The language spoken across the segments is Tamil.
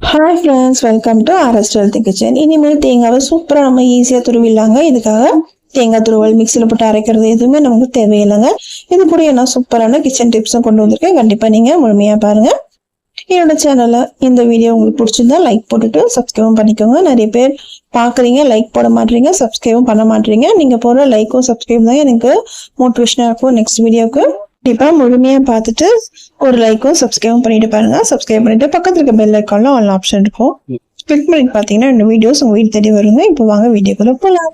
Hi friends welcome to RS twelfth kitchen இனிமேல் தேங்காவை சூப்பராக நம்ம ஈஸியாக துருவிடலாங்க. இதுக்காக தேங்காய் துருவல் மிக்சியில் போட்டு அரைக்கிறது எதுவுமே நமக்கு தேவையில்லைங்க. இது கூட நான் சூப்பரான கிச்சன் டிப்ஸும் கொண்டு வந்திருக்கேன். கண்டிப்பாக நீங்கள் முழுமையாக பாருங்கள் என்னோட சேனலில் இந்த வீடியோ உங்களுக்கு பிடிச்சிருந்தா லைக் போட்டுட்டு சப்ஸ்கிரைபும் பண்ணிக்கோங்க. நிறைய பேர் பார்க்குறீங்க லைக் போட மாட்டீங்க சப்ஸ்கிரைபும் பண்ண மாட்டீங்க. நீங்கள் போடுற லைக்கும் சப்ஸ்கிரைப் தான் எனக்கு மோட்டிவேஷனாக இருக்கும் நெக்ஸ்ட் வீடியோவுக்கு கண்டிப்பாக முழுமையாக பார்த்துட்டு ஒரு லைக்கும் சப்ஸ்கிரைபும் பண்ணிட்டு பாருங்க. சப்ஸ்கிரைப் பண்ணிட்டு பக்கத்தில் இருக்க பெல் ஐக்கான்ல ஆல் ஆப்ஷன் இருக்கும். கிளிக் பண்ணி பார்த்தீங்கன்னா ரெண்டு வீடியோஸ் உங்கள் வீடு தேடி வருங்க. இப்போ வாங்க வீடியோக்குள்ள போகலாம்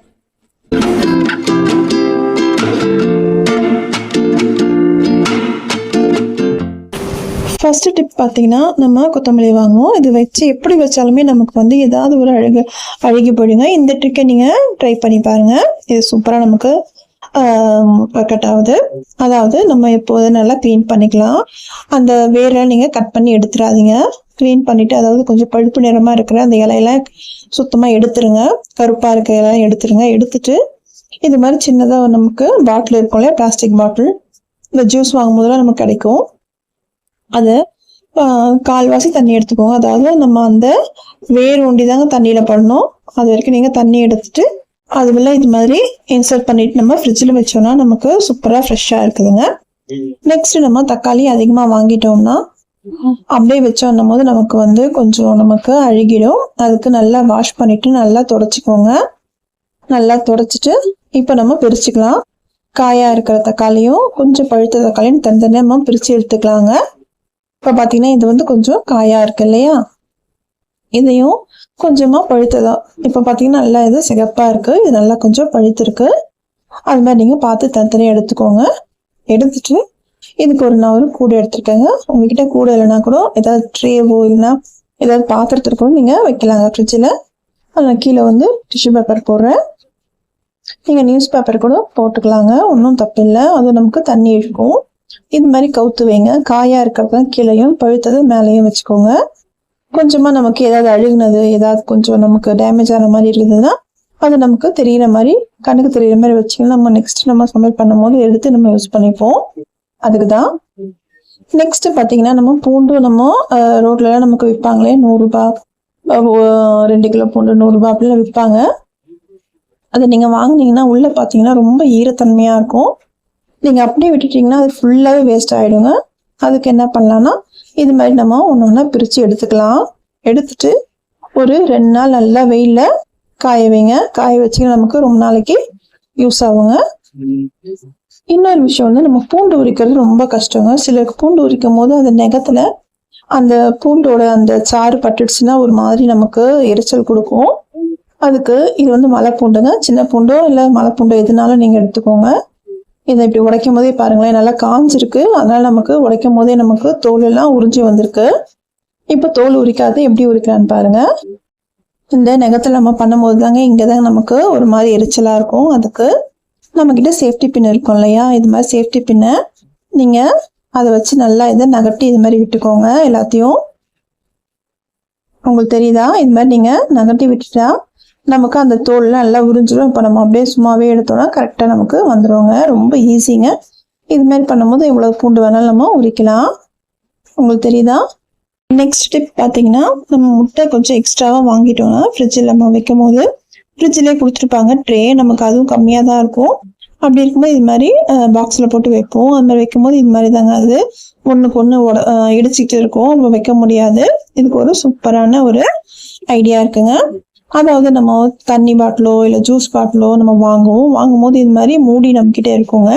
ஃபஸ்ட்டு டிப் பார்த்தீங்கன்னா நம்ம கொத்தமல்லி வாங்குவோம். இது வச்சு எப்படி வச்சாலுமே நமக்கு வந்து ஏதாவது ஒரு அழகு அழுகி போயிடுங்க. இந்த ட்ரிக்கை நீங்கள் ட்ரை பண்ணி பாருங்க. இது சூப்பராக நமக்கு ஒர்க் ஆகுது அதாவது நம்ம எப்போது நல்லா க்ளீன் பண்ணிக்கலாம். அந்த வேரை நீங்கள் கட் பண்ணி எடுத்துடாதீங்க க்ளீன் பண்ணிவிட்டு அதாவது கொஞ்சம் பழுப்பு நிறமாக இருக்கிற அந்த இலையெல்லாம் சுத்தமாக எடுத்துருங்க. கருப்பாக இருக்க இலையெல்லாம் எடுத்துருங்க. எடுத்துட்டு இது மாதிரி சின்னதாக நமக்கு பாட்டில் இருக்கும் இல்லையா? பிளாஸ்டிக் பாட்டில் இந்த ஜூஸ் வாங்கும் போதெல்லாம் நமக்கு கிடைக்கும். அது கால்வாசி தண்ணி எடுத்துக்கோங்க. அதாவது நம்ம அந்த வேர் ஒண்டி தாங்க தண்ணியில் படணும். அது வரைக்கும் நீங்கள் தண்ணி எடுத்துட்டு அதுக்குள்ள இது மாதிரி இன்சர்ட் பண்ணிட்டு நம்ம ஃப்ரிட்ஜில் வச்சோம்னா நமக்கு சூப்பராக ஃப்ரெஷ்ஷாக இருக்குதுங்க. நெக்ஸ்ட் நம்ம தக்காளி அதிகமாக வாங்கிட்டோம்னா அப்படியே வச்சோன்னும் போது நமக்கு வந்து கொஞ்சம் நமக்கு அழுகிடும். அதுக்கு நல்லா வாஷ் பண்ணிட்டு நல்லா தொடச்சிக்கோங்க. நல்லா தொடச்சிட்டு இப்போ நம்ம பிரிச்சுக்கலாம். காயாக இருக்கிற தக்காளியும் கொஞ்சம் பழுத்த தக்காளியும் தனித்தனியாக நம்ம பிரித்து எடுத்துக்கலாங்க. இப்போ பார்த்தீங்கன்னா இது வந்து கொஞ்சம் காயாக இருக்கு இல்லையா? இதையும் கொஞ்சமாக பழுத்ததா இப்போ பார்த்தீங்கன்னா நல்லா இது சிகப்பாக இருக்குது இது நல்லா கொஞ்சம் பழுத்திருக்கு. அது மாதிரி நீங்கள் பார்த்து தனித்தனியாக எடுத்துக்கோங்க. எடுத்துட்டு இதுக்கு ஒரு நான் ஒரு கூடை எடுத்துருக்கேங்க. உங்ககிட்ட கூடை இல்லைனா கூட ஏதாவது ட்ரேவோ இல்லைன்னா ஏதாவது பாத்திரத்துக்கு கூட நீங்கள் வைக்கலாங்க ஃப்ரிட்ஜில் அதில் கீழே வந்து டிஷ்யூ பேப்பர் போடுறேன். நீங்கள் நியூஸ் பேப்பர் கூட போட்டுக்கலாங்க. ஒன்றும் தப்பில்லை. அது நமக்கு தண்ணி இழுக்கும். இது மாதிரி கவுத்து வைங்க. காயாக இருக்கிறது கீழேயும் பழுத்தது மேலேயும் வச்சுக்கோங்க. கொஞ்சமாக நமக்கு ஏதாவது அழுகுனது ஏதாவது கொஞ்சம் நமக்கு டேமேஜ் ஆன மாதிரி இருந்ததுன்னா அது நமக்கு தெரிகிற மாதிரி கண்ணுக்கு தெரியிற மாதிரி வச்சுக்கலாம் நம்ம நெக்ஸ்ட் நம்ம சமையல் பண்ணும்போது எடுத்து நம்ம யூஸ் பண்ணிப்போம். அதுக்கு தான் நெக்ஸ்ட் பார்த்தீங்கன்னா நம்ம பூண்டு நம்ம ரோட்லலாம் நமக்கு விற்பாங்களே நூறுரூபா ரெண்டு கிலோ பூண்டு நூறுரூபா அப்படிலாம் விற்பாங்க. அதை நீங்கள் வாங்குனீங்கன்னா உள்ளே பார்த்தீங்கன்னா ரொம்ப ஈரத்தன்மையாக இருக்கும். நீங்கள் அப்படியே விட்டுட்டீங்கன்னா அது ஃபுல்லாகவே வேஸ்ட் ஆகிடுங்க அதுக்கு என்ன பண்ணலான்னா இது மாதிரி நம்ம ஒன்று ஒன்றா பிரித்து எடுத்துக்கலாம். எடுத்துட்டு ஒரு ரெண்டு நாள் நல்லா வெயிலில் காய வைங்க. காய வச்சு நமக்கு ரொம்ப நாளைக்கு யூஸ் ஆகுங்க. இன்னொரு விஷயம் வந்து நம்ம பூண்டு உரிக்கிறது ரொம்ப கஷ்டங்க. சிலருக்கு பூண்டு உரிக்கும் போது அந்த நெகத்துல அந்த பூண்டோட அந்த சாறு பட்டுடுச்சுன்னா ஒரு மாதிரி நமக்கு எரிச்சல் கொடுக்கும். அதுக்கு இது வந்து மலை பூண்டுங்க சின்ன பூண்டோ இல்லை மலை பூண்டோ எதுனாலும் நீங்கள் எடுத்துக்கோங்க. இதை இப்படி உடைக்கும் போதே பாருங்களேன் நல்லா காஞ்சிருக்கு. அதனால நமக்கு உடைக்கும் போதே நமக்கு தோல் எல்லாம் உறிஞ்சி வந்திருக்கு. இப்போ தோல் உரிக்காது எப்படி உரிக்கலான்னு பாருங்க. இந்த நெகத்தில் நம்ம பண்ணும்போது தாங்க இங்கே தான் நமக்கு ஒரு மாதிரி எரிச்சலாக இருக்கும். அதுக்கு நம்மக்கிட்ட சேஃப்டி பின் இருக்கும் இல்லையா? இது மாதிரி சேஃப்டி பின்னை நீங்கள் அதை வச்சு நல்லா இதை நகட்டி இது மாதிரி விட்டுக்கோங்க எல்லாத்தையும். உங்களுக்கு தெரியுதா? இது மாதிரி நீங்கள் நகட்டி விட்டுட்டா நமக்கு அந்த தோல்லாம் நல்லா உறிஞ்சிடும் இப்போ நம்ம அப்படியே சும்மாவே எடுத்தோம்னா கரெக்டாக நமக்கு வந்துடுவோங்க ரொம்ப ஈஸிங்க இது மாதிரி பண்ணும்போது இவ்வளோ பூண்டு வேணாலும் நம்ம உரிக்கலாம். உங்களுக்கு தெரியுதா? நெக்ஸ்ட் டிப் பார்த்தீங்கன்னா நம்ம முட்டை கொஞ்சம் எக்ஸ்ட்ராவாக வாங்கிட்டோம்னா ஃப்ரிட்ஜில் நம்ம வைக்கும் போது ஃப்ரிட்ஜிலே கொடுத்துருப்பாங்க. ட்ரே நமக்கு அதுவும் கம்மியாக தான் இருக்கும். அப்படி இருக்கும்போது இது மாதிரி பாக்ஸில் போட்டு வைப்போம். அது மாதிரி வைக்கும்போது இது மாதிரி தாங்க. அது ஒன்றுக்கு ஒன்று உட இடிச்சிக்கிட்டு இருக்கும். வைக்க முடியாது. இதுக்கு ஒரு சூப்பரான ஒரு ஐடியா இருக்குங்க. அதாவது நம்ம தண்ணி பாட்டிலோ இல்லை ஜூஸ் பாட்டிலோ நம்ம வாங்குவோம். வாங்கும்போது இது மாதிரி மூடி நம்மக்கிட்ட இருக்குங்க.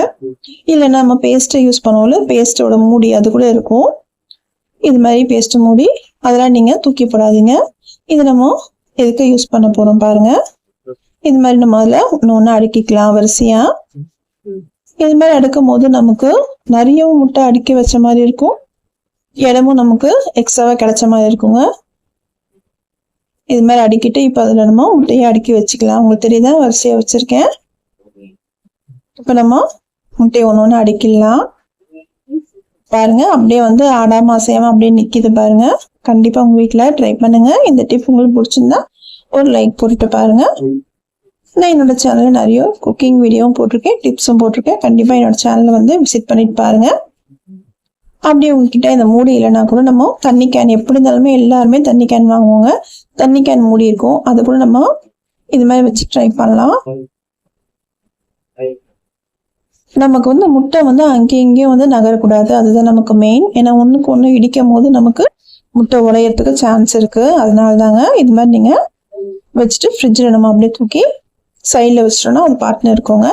இல்லைன்னா நம்ம பேஸ்ட்டை யூஸ் பண்ணுவோம்ல பேஸ்ட்டோட மூடி அது கூட இருக்கும். இது மாதிரி பேஸ்ட்டு மூடி அதெல்லாம் நீங்கள் தூக்கி போடாதீங்க. இது நம்ம எதுக்கு யூஸ் பண்ண போகிறோம் பாருங்க. இது மாதிரி நம்ம அதில் ஒன்று ஒன்று அடுக்கிக்கலாம் வரிசையாக இது மாதிரி அடுக்கும் போது நமக்கு நிறைய முட்டை அடுக்கி வச்ச மாதிரி இருக்கும். இடமும் நமக்கு எக்ஸ்ட்ராவாக கிடைச்ச மாதிரி இருக்குங்க. இது மாதிரி அடுக்கிட்டு இப்போ அதில் நம்ம முட்டையை அடுக்கி வச்சுக்கலாம். உங்களுக்கு தெரியுதா? வரிசையாக வச்சுருக்கேன். இப்போ நம்ம முட்டையை ஒன்று ஒன்று அடுக்கிடலாம். பாருங்க அப்படியே வந்து ஆடாம அசையாம அப்படியே நிற்கிது பாருங்க. கண்டிப்பா உங்க வீட்டில் ட்ரை பண்ணுங்க. இந்த டிப் உங்களுக்கு பிடிச்சிருந்தா ஒரு லைக் போட்டுட்டு பாருங்க. நான் என்னோட சேனல்ல நிறைய குக்கிங் வீடியோவும் போட்டிருக்கேன் டிப்ஸும் போட்டிருக்கேன். கண்டிப்பா என்னோட சேனலை வந்து விசிட் பண்ணிட்டு பாருங்க. அப்படி உங்ககிட்ட இந்த மூடி இல்லைன்னா கூட நம்ம தண்ணி கேன் எப்படி இருந்தாலுமே எல்லாருமே தண்ணி கேன் வாங்குவாங்க. தண்ணி கேன் மூடி இருக்கும். அது கூட நம்ம இது மாதிரி வச்சு ட்ரை பண்ணலாம். நமக்கு வந்து முட்டை வந்து அங்கேயும் இங்கேயும் வந்து நகரக்கூடாது. அதுதான் நமக்கு மெயின் ஏன்னா ஒன்றுக்கு ஒன்று இடிக்கும் போது நமக்கு முட்டை உடையறதுக்கு சான்ஸ் இருக்குது அதனால தாங்க இது மாதிரி நீங்கள் வச்சுட்டு ஃப்ரிட்ஜில் நம்ம அப்படியே தூக்கி சைடில் வச்சிட்டோம்னா அது பார்ட்னர் இருக்கோங்க.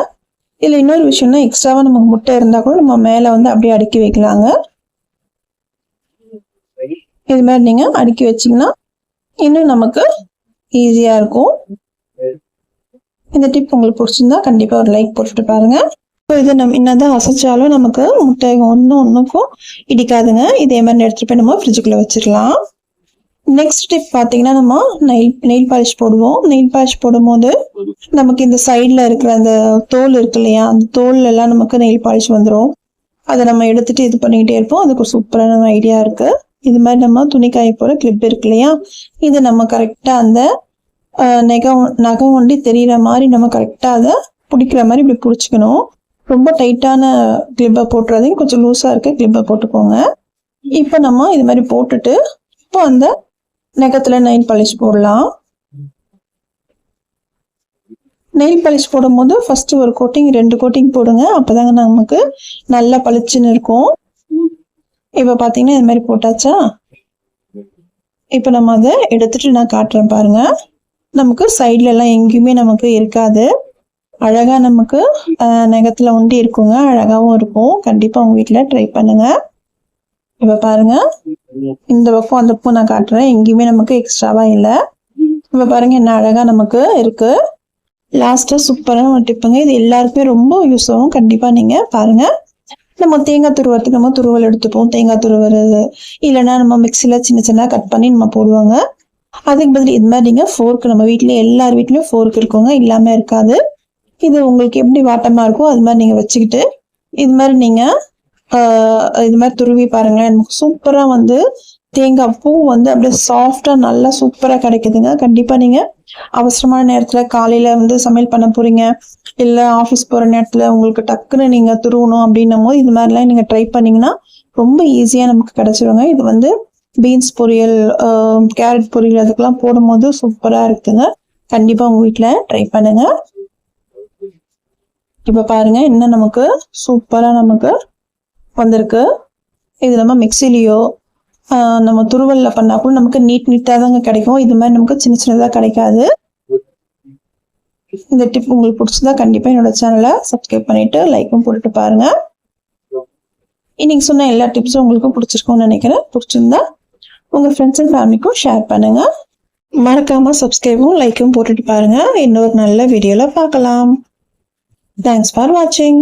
இதில் இன்னொரு விஷயம்னா எக்ஸ்ட்ராவாக நமக்கு முட்டை இருந்தால் கூட நம்ம மேலே வந்து அப்படியே அடுக்கி வைக்கலாங்க. இது மாதிரி நீங்கள் அடுக்கி வச்சிங்கன்னா இன்னும் நமக்கு ஈஸியாக இருக்கும். இந்த டிப் உங்களுக்கு பிடிச்சிருந்தா கண்டிப்பாக ஒரு லைக் போட்டுட்டு பாருங்கள் இப்போ இது நம்ம என்னதான் அசைச்சாலும் நமக்கு முட்டை ஒன்றும் ஒன்றுக்கும் இடிக்காதுங்க. இதே மாதிரி எடுத்துகிட்டு போய் நம்ம ஃப்ரிட்ஜுக்குள்ளே வச்சிடலாம். நெக்ஸ்ட் டிப் பார்த்தீங்கன்னா நம்ம நெயில் நெயில் பாலிஷ் போடுவோம். நெயில் பாலிஷ் போடும்போது நமக்கு இந்த சைடில் இருக்கிற அந்த தோல் இருக்கு இல்லையா அந்த தோல்லெல்லாம் நமக்கு நெயில் பாலிஷ் வந்துடும் அதை நம்ம எடுத்துட்டு இது பண்ணிக்கிட்டே இருப்போம். அதுக்கு ஒரு சூப்பரான ஐடியா இருக்குது இது மாதிரி நம்ம துணி போகிற கிளிப் இருக்கு இல்லையா? இது நம்ம கரெக்டாக அந்த நெகம் நகம் ஒண்டி தெரியிற மாதிரி நம்ம கரெக்டாக அதை பிடிக்கிற மாதிரி இப்படி பிடிச்சிக்கணும். ரொம்ப டைட்டான கிளிப்பை போட்டுறாதீங்க. கொஞ்சம் லூஸாக இருக்க கிளிப்பை போட்டுக்கோங்க. இப்போ நம்ம இது மாதிரி போட்டுட்டு இப்போ அந்த நெகத்தில் நெயில் பாலிஷ் போடலாம். நெயில் பாலிஷ் போடும்போது ஃபஸ்ட்டு ஒரு கோட்டிங் ரெண்டு கோட்டிங் போடுங்க. அப்போதாங்க நமக்கு நல்லா பளிச்சுன்னு இருக்கும். இப்போ பார்த்தீங்கன்னா இது மாதிரி போட்டாச்சா? இப்போ நம்ம அதை எடுத்துட்டு நான் காட்டுறேன் பாருங்க. நமக்கு சைட்ல எல்லாம் எங்கேயுமே நமக்கு இருக்காது. அழகாக நமக்கு நகத்தில் நெகத்துல ஒண்டி இருக்குங்க. அழகாகவும் இருக்கும். கண்டிப்பாக உங்கள் வீட்டில் ட்ரை பண்ணுங்க. இப்போ பாருங்க. இந்த பக்கம் அந்த பக்கம் நான் காட்டுறேன். எங்கேயுமே நமக்கு எக்ஸ்ட்ராவாக இல்லை. இப்போ பாருங்க என்ன அழகாக நமக்கு இருக்கு. லாஸ்ட்டாக சூப்பராக ஒரு டிப்புங்க இது எல்லாருக்குமே ரொம்ப யூஸ் ஆகும். கண்டிப்பாக நீங்கள் பாருங்கள் நம்ம தேங்காய் துருவத்துக்கு நம்ம துருவல் எடுத்துப்போம். தேங்காய் துருவுறது இல்லைன்னா நம்ம மிக்சியில் சின்ன சின்ன கட் பண்ணி நம்ம போடுவாங்க. அதுக்கு பதில் இது மாதிரி நீங்க ஃபோர்க் நம்ம வீட்டில் எல்லார் வீட்லயும் ஃபோர்க் இருக்குங்க. இல்லாம இருக்காது. இது உங்களுக்கு எப்படி வாட்டமா இருக்கோ அது மாதிரி நீங்க வச்சுக்கிட்டு இது மாதிரி நீங்க ஆஹ், இது மாதிரி துருவி பாருங்களேன். நமக்கு சூப்பரா வந்து தேங்காய் பூ வந்து அப்படியே சாஃப்டாக நல்லா சூப்பராக கிடைக்குதுங்க. கண்டிப்பா நீங்க அவசரமான நேரத்துல காலையில வந்து சமையல் பண்ண போறீங்க. இல்லை ஆஃபீஸ் போகிற நேரத்தில் உங்களுக்கு டக்குன்னு நீங்கள் துருவணும் அப்படின்னும் போது இது மாதிரிலாம் நீங்கள் ட்ரை பண்ணிங்கன்னா ரொம்ப ஈஸியாக நமக்கு கிடச்சிருங்க. இது வந்து பீன்ஸ் பொரியல் கேரட் பொரியல் அதுக்கெல்லாம் போடும்போது சூப்பராக இருக்குங்க கண்டிப்பாக உங்கள் வீட்டில் ட்ரை பண்ணுங்க. இப்போ பாருங்க என்ன நமக்கு சூப்பராக நமக்கு வந்திருக்கு. இது நம்ம மிக்சிலேயோ நம்ம துருவலில் பண்ணால் கூட நமக்கு நீட் நீட்டாக தாங்க கிடைக்கும். இது மாதிரி நமக்கு சின்ன சின்னதாக கிடைக்காது. இந்த டிப் உங்களுக்கு பிடிச்சதா கண்டிப்பா என்னோட சேனலை சப்ஸ்கிரைப் பண்ணிட்டு லைக்கும் போட்டுட்டு பாருங்க. இன்னைக்கு சொன்ன எல்லா டிப்ஸும் உங்களுக்கும் பிடிச்சிருக்கும்னு நினைக்கிறேன். பிடிச்சிருந்தா உங்க ஃப்ரெண்ட்ஸ் அண்ட் ஃபேமிலிக்கும் ஷேர் பண்ணுங்க. மறக்காம சப்ஸ்கிரைபும் லைக்கும் போட்டுட்டு பாருங்க. இன்னொரு நல்ல வீடியோல பார்க்கலாம். தேங்க்ஸ் ஃபார் வாட்சிங்